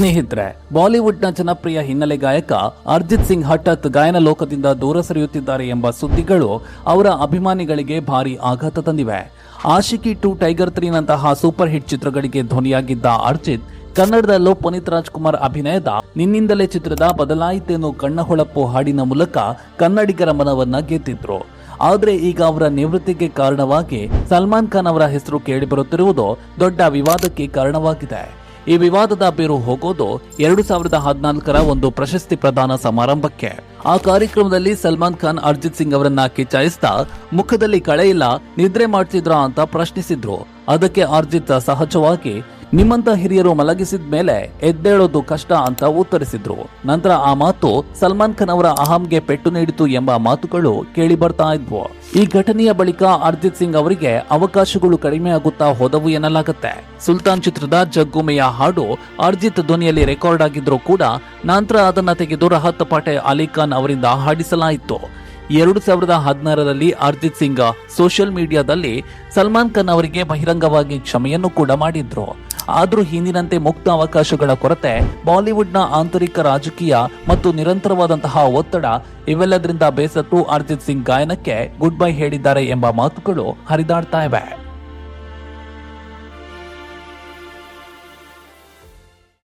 ಸ್ನೇಹಿತರೆ, ಬಾಲಿವುಡ್ನ ಜನಪ್ರಿಯ ಹಿನ್ನೆಲೆ ಗಾಯಕ ಅರ್ಜಿತ್ ಸಿಂಗ್ ಹಠಾತ್ ಗಾಯನ ಲೋಕದಿಂದ ದೂರ ಸರಿಯುತ್ತಿದ್ದಾರೆ ಎಂಬ ಸುದ್ದಿಗಳು ಅವರ ಅಭಿಮಾನಿಗಳಿಗೆ ಭಾರಿ ಆಘಾತ ತಂದಿವೆ. ಆಶಿಕಿ ಟು ಟೈಗರ್ ತ್ರೀ ನಂತಹ ಸೂಪರ್ ಹಿಟ್ ಚಿತ್ರಗಳಿಗೆ ಧ್ವನಿಯಾಗಿದ್ದ ಅರ್ಜಿತ್, ಕನ್ನಡದಲ್ಲೂ ಪುನೀತ್ ರಾಜ್ಕುಮಾರ್ ಅಭಿನಯದ ನಿನ್ನಿಂದಲೇ ಚಿತ್ರದ ಬದಲಾಯಿತೇನು ಕಣ್ಣ ಹೊಳಪು ಹಾಡಿನ ಮೂಲಕ ಕನ್ನಡಿಗರ ಮನವನ್ನ ಗೆದ್ದಿದ್ರು. ಆದರೆ ಈಗ ಅವರ ನಿವೃತ್ತಿಗೆ ಕಾರಣವಾಗಿ ಸಲ್ಮಾನ್ ಖಾನ್ ಅವರ ಹೆಸರು ಕೇಳಿಬರುತ್ತಿರುವುದು ದೊಡ್ಡ ವಿವಾದಕ್ಕೆ ಕಾರಣವಾಗಿದೆ. ಈ ವಿವಾದದ ಬೇರು ಹೋಗೋದು ಎರಡು ಸಾವಿರದ ಹದಿನಾಲ್ಕರ ಒಂದು ಪ್ರಶಸ್ತಿ ಪ್ರದಾನ ಸಮಾರಂಭಕ್ಕೆ. ಆ ಕಾರ್ಯಕ್ರಮದಲ್ಲಿ ಸಲ್ಮಾನ್ ಖಾನ್, ಅರ್ಜಿತ್ ಸಿಂಗ್ ಅವರನ್ನ ಕಿಚ್ಚಾಯಿಸ್ತಾ, ಮುಖದಲ್ಲಿ ಕಳೆಯಿಲ್ಲ ನಿದ್ರೆ ಮಾಡ್ತಿದ್ರ ಅಂತ ಪ್ರಶ್ನಿಸಿದ್ರು. ಅದಕ್ಕೆ ಅರ್ಜಿತ್ ಸಹಜವಾಗಿ ನಿಮ್ಮಂತ ಹಿರಿಯರು ಮಲಗಿಸಿದ ಮೇಲೆ ಎದ್ದೇಳೋದು ಕಷ್ಟ ಅಂತ ಉತ್ತರಿಸಿದ್ರು. ನಂತರ ಆ ಮಾತು ಸಲ್ಮಾನ್ ಖಾನ್ ಅವರ ಅಹಂಗೆ ಪೆಟ್ಟು ನೀಡಿತು ಎಂಬ ಮಾತುಗಳು ಕೇಳಿ ಬರ್ತಾ ಇದ್ವು. ಈ ಘಟನೆಯ ಬಳಿಕ ಅರ್ಜಿತ್ ಸಿಂಗ್ ಅವರಿಗೆ ಅವಕಾಶಗಳು ಕಡಿಮೆ ಆಗುತ್ತಾ ಹೋದವು ಎನ್ನಲಾಗುತ್ತೆ. ಸುಲ್ತಾನ್ ಚಿತ್ರದ ಜಗ್ಗುಮೆಯ ಹಾಡು ಅರ್ಜಿತ್ ಧ್ವನಿಯಲ್ಲಿ ರೆಕಾರ್ಡ್ ಆಗಿದ್ರು ಕೂಡ ನಂತರ ಅದನ್ನ ತೆಗೆದು ರಹತ್ ಪಾಟೆ ಅಲಿ ಖಾನ್ ಅವರಿಂದ ಹಾಡಿಸಲಾಯಿತು. ಎರಡು ಸಾವಿರದ ಹದಿನಾರರಲ್ಲಿ ಅರ್ಜಿತ್ ಸಿಂಗ್ ಸೋಷಿಯಲ್ ಮೀಡಿಯಾದಲ್ಲಿ ಸಲ್ಮಾನ್ ಖಾನ್ ಅವರಿಗೆ ಬಹಿರಂಗವಾಗಿ ಕ್ಷಮೆಯನ್ನು ಕೂಡ ಮಾಡಿದ್ರು. ಆದ್ರೂ ಹಿಂದಿನಂತೆ ಮುಕ್ತ ಅವಕಾಶಗಳ ಕೊರತೆ, ಬಾಲಿವುಡ್ನ ಆಂತರಿಕ ರಾಜಕೀಯ ಮತ್ತು ನಿರಂತರವಾದಂತಹ ಒತ್ತಡ, ಇವೆಲ್ಲದರಿಂದ ಬೇಸತ್ತು ಅರ್ಜಿತ್ ಸಿಂಗ್ ಗಾಯನಕ್ಕೆ ಗುಡ್ ಬೈ ಹೇಳಿದ್ದಾರೆ ಎಂಬ ಮಾತುಗಳು ಹರಿದಾಡ್ತಾ ಇವೆ.